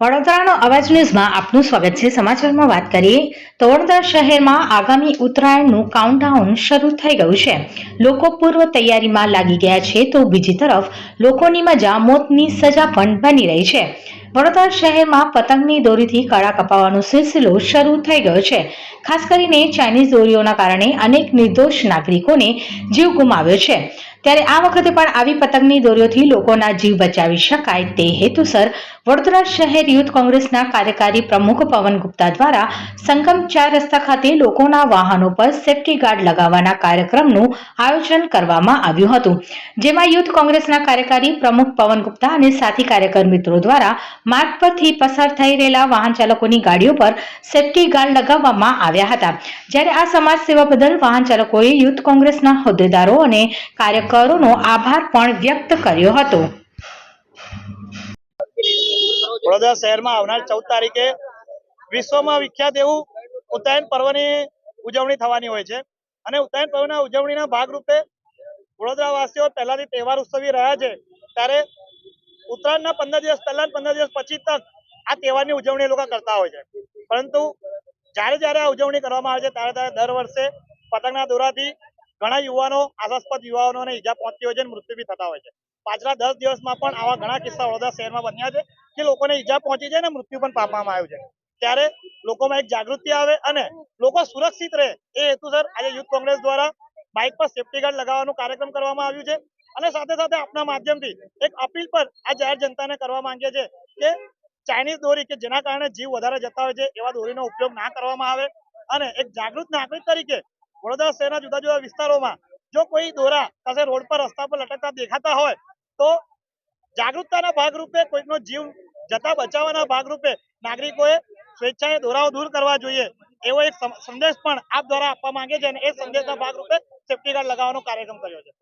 વડોદરાનો અવાજ ન્યૂઝમાં આપનું સ્વાગત છે. સમાચારમાં વાત કરીએ તો વડોદરા શહેરમાં આગામી ઉત્તરાયણનું કાઉન્ટડાઉન શરૂ થઈ ગયું છે. લોકો પૂર્વ તૈયારીમાં લાગી ગયા છે તો બીજી તરફ લોકોની મજા મોતની સજા પણ બની રહી છે. વડોદરા શહેરમાં પતંગની દોરીથી કળા કપાવવાનો સિલસિલો શરૂ થઈ ગયો છે. ખાસ કરીને ચાઇનીઝ દોરીઓના કારણે અનેક નિર્દોષ નાગરિકોને જીવ ગુમાવ્યો છે. ત્યારે આ વખતે પણ આવી પતંગની દોરીઓથી લોકોના જીવ બચાવી શકાય તે હેતુસર વડોદરા શહેર યુથ કોંગ્રેસના કાર્યકારી પ્રમુખ પવન ગુપ્તા દ્વારા સંગમ ચાર રસ્તા ખાતે લોકોના વાહનો પર સેફટી ગાર્ડ લગાવવાના કાર્યક્રમનું આયોજન કરવામાં આવ્યું હતું. જેમાં યુથ કોંગ્રેસના કાર્યકારી પ્રમુખ પવન ગુપ્તા અને સાથી કાર્યકર મિત્રો દ્વારા માર્ગ પરથી પસાર થઈ રહેલા વાહન ચાલકોની ગાડીઓ પર સેફટી ગાર્ડ લગાવવામાં આવ્યા હતા. જ્યારે આ સમાજ સેવા બદલ વાહન ચાલકોએ યુથ કોંગ્રેસના હોદ્દેદારો અને કાર્યકરોનો આભાર પણ વ્યક્ત કર્યો હતો. વડોદરા શહેરમાં આવનાર ચૌદ તારીખે વિશ્વમાં વિખ્યાત એવું ઉત્તરાયણ પર્વની ઉજવણી થવાની હોય છે. અને ઉત્તરાયણ પર્વના ઉજવણીના ભાગરૂપે વડોદરા વાસીઓ પહેલાથી તહેવાર ઉત્સવી રહ્યા છે. ત્યારે ઉત્તરાયણના પંદર દિવસ પહેલા પંદર દિવસ પછી તક આ તહેવારની ઉજવણી લોકો કરતા હોય છે. પરંતુ જ્યારે જ્યારે આ ઉજવણી કરવામાં આવે છે, ત્યારે ત્યારે દર વર્ષે પતંગના દોરાથી ઘણા યુવાનો, આશાસ્પદ યુવાનોને ઈજા પહોંચતી હોય છે મૃત્યુ બી થતા હોય છે. પાછલા દસ દિવસમાં પણ આવા ઘણા કિસ્સા વડોદરા શહેરમાં બન્યા છે કે લોકોને ઈજા પહોંચી છે અને મૃત્યુ પણ પામવામાં આવ્યું છે. ત્યારે લોકોમાં એક જાગૃતિ આવે અને લોકો સુરક્ષિત રહે. એ હેતુસર આજે યુથ કોંગ્રેસ દ્વારા બાઇક પર સેફટી ગાર્ડ લગાવવાનું કાર્યક્રમ કરવામાં આવ્યું છે. અને સાથે સાથે આપના માધ્યમથી એક અપીલ પર આ જાહેર જનતાને કરવા માંગીએ છે કે ચાઇનીઝ દોરી કે જેના કારણે જીવ વધારે જતા હોય છે, એવા દોરીનો ઉપયોગ ના કરવામાં આવે અને એક જાગૃત નાગરિક તરીકે વડોદરા શહેરના જુદા જુદા વિસ્તારોમાં જો કોઈ દોરા પાસે રોડ પર રસ્તા પર લટકતા દેખાતા હોય, તો જાગૃતતાના ભાગરૂપે કોઈકનો જીવ જતા બચાવવાના ભાગરૂપે નાગરિકોએ સ્વેચ્છાએ દોરાઓ દૂર કરવા જોઈએ. એવો એક સંદેશ પણ આપ દ્વારા આપવા માંગે છે અને એ સંદેશના ભાગરૂપે સેફ્ટી ગાર્ડ લગાવવાનો કાર્યક્રમ કર્યો છે.